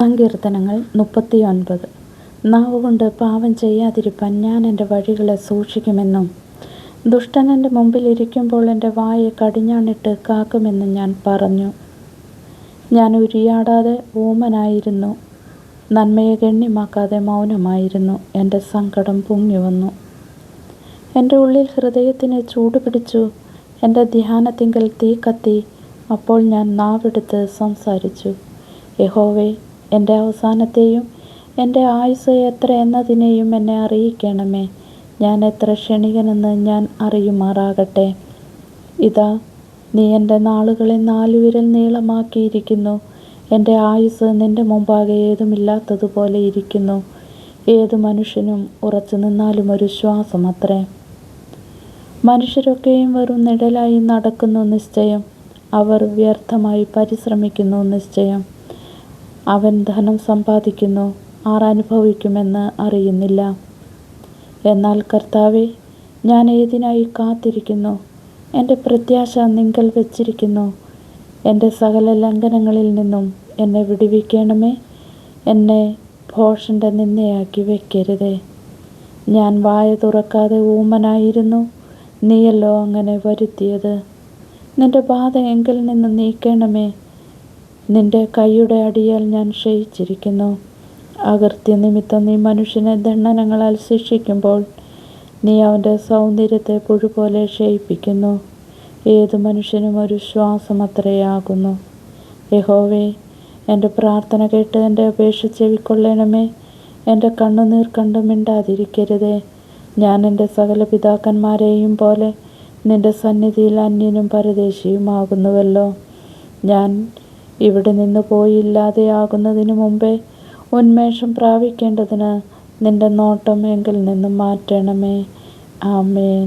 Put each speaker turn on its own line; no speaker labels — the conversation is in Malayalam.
സങ്കീർത്തനങ്ങൾ മുപ്പത്തിയൊൻപത്. നാവ് കൊണ്ട് പാപം ചെയ്യാതിരിപ്പാൻ ഞാൻ എന്റെ വഴികളെ സൂക്ഷിക്കുമെന്നും ദുഷ്ടൻ എന്റെ മുമ്പിൽ ഇരിക്കുമ്പോൾ എന്റെ വായ കടിഞ്ഞാണിട്ട് കാക്കുമെന്നും ഞാൻ പറഞ്ഞു. ഞാൻ ഉരിയാടാതെ ഊമനായിരുന്നു. നന്മയെ ഗണ്യമാക്കാതെ മൗനമായിരുന്നു. എന്റെ സങ്കടം പൊങ്ങി വന്നു എന്റെ ഉള്ളിൽ ഹൃദയത്തിന് ചൂട് പിടിച്ചു എന്റെ ധ്യാനത്തിങ്കൽ തീ കത്തി. അപ്പോൾ ഞാൻ നാവെടുത്ത് സംസാരിച്ചു. യഹോവേ എന്റെ അവസാനത്തെയും എന്റെ ആയുസ് എത്ര എന്നതിനെയും എന്നെ അറിയിക്കണമേ. ഞാൻ എത്ര ക്ഷണികനെന്ന് ഞാൻ അറിയുമാറാകട്ടെ. ഇതാ നീ എന്റെ നാളുകളെ നാലുവിരൽ നീളമാക്കിയിരിക്കുന്നു. എന്റെ ആയുസ് നിന്റെ മുമ്പാകെ ഏതുമില്ലാത്തതുപോലെ ഇരിക്കുന്നു. ഏതു മനുഷ്യനും ഉറച്ചു നിന്നാലും ഒരു ശ്വാസം അത്രേ. മനുഷ്യരൊക്കെയും വെറും നിഴലായി നടക്കുന്നു നിശ്ചയം. അവർ വ്യർത്ഥമായി പരിശ്രമിക്കുന്നു നിശ്ചയം. അവൻ ധനം സമ്പാദിക്കുന്നു ആർ അനുഭവിക്കുമെന്ന് അറിയുന്നില്ല. എന്നാൽ കർത്താവെ ഞാൻ ഏതിനായി കാത്തിരിക്കുന്നു? എന്റെ പ്രത്യാശ നിങ്കൽ വച്ചിരിക്കുന്നു. എന്റെ സകല ലംഘനങ്ങളിൽ നിന്നും എന്നെ വിടുവിക്കണമേ. എന്നെ ഭോഷന്റെ നിന്നയാക്കി വെക്കരുതേ. ഞാൻ വായ തുറക്കാതെ ഊമനായിരുന്നു. നീയല്ലോ അങ്ങനെ വരുത്തിയത്. നിന്റെ ബാധ എങ്കിൽ നിന്ന് നീക്കണമേ. നിന്റെ കൈയുടെ അടിയാൽ ഞാൻ ക്ഷയിച്ചിരിക്കുന്നു. അകൃത്യ നിമിത്തം നീ മനുഷ്യനെ ദണ്ഡനങ്ങളാൽ ശിക്ഷിക്കുമ്പോൾ നീ അവന്റെ സൗന്ദര്യത്തെ പുഴുപോലെ ക്ഷയിപ്പിക്കുന്നു. ഏതു മനുഷ്യനും ഒരു ശ്വാസം അത്രയാകുന്നു യഹോവേ എന്റെ പ്രാർത്ഥന കേട്ട് എന്റെ അപേക്ഷ ചെവിക്കൊള്ളണമേ. എന്റെ കണ്ണുനീർ കണ്ടു മിണ്ടാതിരിക്കരുതേ. ഞാൻ എന്റെ സകല പിതാക്കന്മാരെയും പോലെ നിന്റെ സന്നിധിയിൽ അന്യനും പരദേശിയുമാകുന്നുവല്ലോ. ഞാൻ ഇവിടെ നിന്ന് പോയി ഇല്ലാതെയാകുന്നതിനു മുമ്പേ ഉന്മേഷം പ്രാപിക്കേണ്ടതിന് നിന്റെ നോട്ടം എങ്കിൽ നിന്നും മാറ്റണമേ. ആമേൻ.